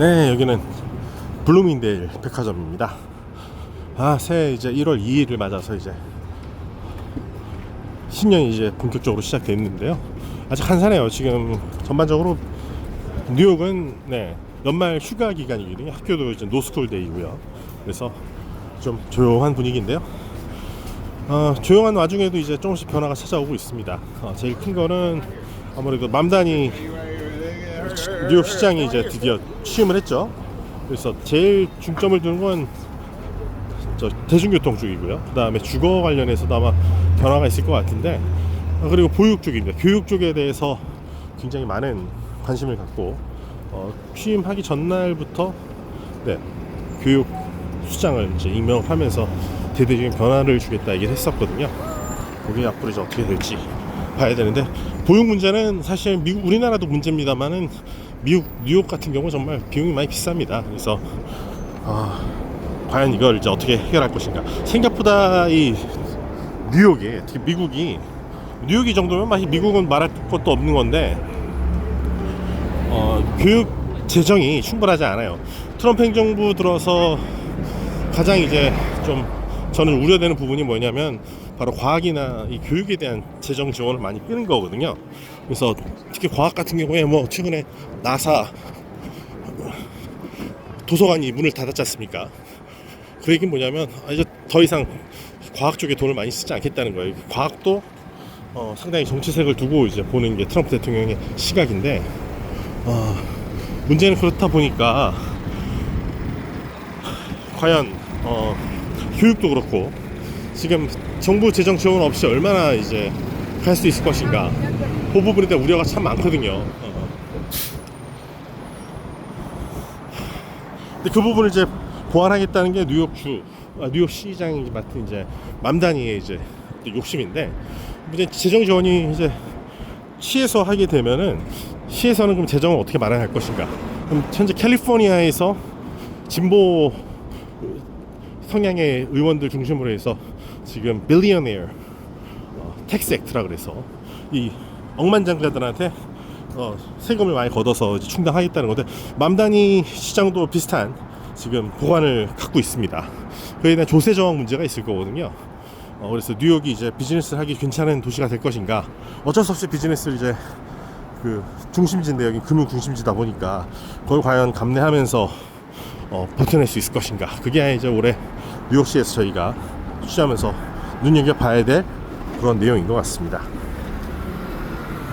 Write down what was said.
네, 여기는 블루밍데일 백화점입니다. 아, 새해 이제 1월 2일을 맞아서 이제 신년이 이제 본격적으로 시작됐는데요. 아직 한산해요. 지금 전반적으로 뉴욕은 네 연말 휴가 기간이거든요. 학교도 이제 노스쿨 데이고요. 그래서 좀 조용한 분위기인데요. 어, 조용한 와중에도 이제 조금씩 변화가 찾아오고 있습니다. 어, 제일 큰 거는 아무래도 맘다니 뉴욕 시장이 이제 드디어 취임을 했죠. 그래서 제일 중점을 두는 건저 대중교통 쪽이고요. 그 다음에 주거 관련해서도 아마 변화가 있을 것 같은데 어, 그리고 보육 쪽입니다. 교육 쪽에 대해서 굉장히 많은 관심을 갖고 어, 취임하기 전날부터 네, 교육 수장을 이제 임명하면서 대대적인 변화를 주겠다 얘기를 했었거든요. 그게 앞으로 이제 어떻게 될지 봐야 되는데 보육 문제는 사실 미국 우리나라도 문제입니다만은 미국 뉴욕 같은 경우 정말 비용이 많이 비쌉니다. 그래서 아, 과연 이걸 이제 어떻게 해결할 것인가. 생각보다 이 뉴욕이 특히 미국이 뉴욕이 정도면 막 미국은 말할 것도 없는 건데 어, 교육 재정이 충분하지 않아요. 트럼프 행정부 들어서 가장 이제 좀 저는 우려되는 부분이 뭐냐면 바로 과학이나 이 교육에 대한 재정 지원을 많이 끄는 거거든요. 그래서 특히 과학 같은 경우에 뭐 최근에 나사 도서관이 문을 닫았지 않습니까? 그 얘기는 뭐냐면 아, 이제 더 이상 과학 쪽에 돈을 많이 쓰지 않겠다는 거예요. 과학도 어, 상당히 정치색을 두고 이제 보는 게 트럼프 대통령의 시각인데 어, 문제는 그렇다 보니까 과연 어, 교육도 그렇고 지금 정부 재정 지원 없이 얼마나 이제 갈수 있을 것인가 그 부분에 대한 우려가 참 많거든요. 어. 근데 그 부분을 이제 보완하겠다는 게 뉴욕주 아, 뉴욕 시장이 맡은 이제 맘다니의 이제 욕심인데 이제 재정 지원이 이제 시에서 하게 되면은 시에서는 그럼 재정을 어떻게 마련할 것인가? 그럼 현재 캘리포니아에서 진보 성향의 의원들 중심으로 해서 지금 빌리어네어 어, 텍스 액트라 그래서 이 억만장자들한테 어, 세금을 많이 걷어서 충당하겠다는 건데 맘다니 시장도 비슷한 지금 보관을 갖고 있습니다. 그에 대한 조세 저항 문제가 있을 거거든요. 어, 그래서 뉴욕이 이제 비즈니스를 하기 괜찮은 도시가 될 것인가? 어쩔 수 없이 비즈니스를 이제 그 중심지인데 여기 금융 중심지다 보니까 그걸 과연 감내하면서 어, 버텨낼 수 있을 것인가? 그게 이제 올해 뉴욕시에서 저희가 취하면서 눈여겨 봐야 될 그런 내용인 것 같습니다.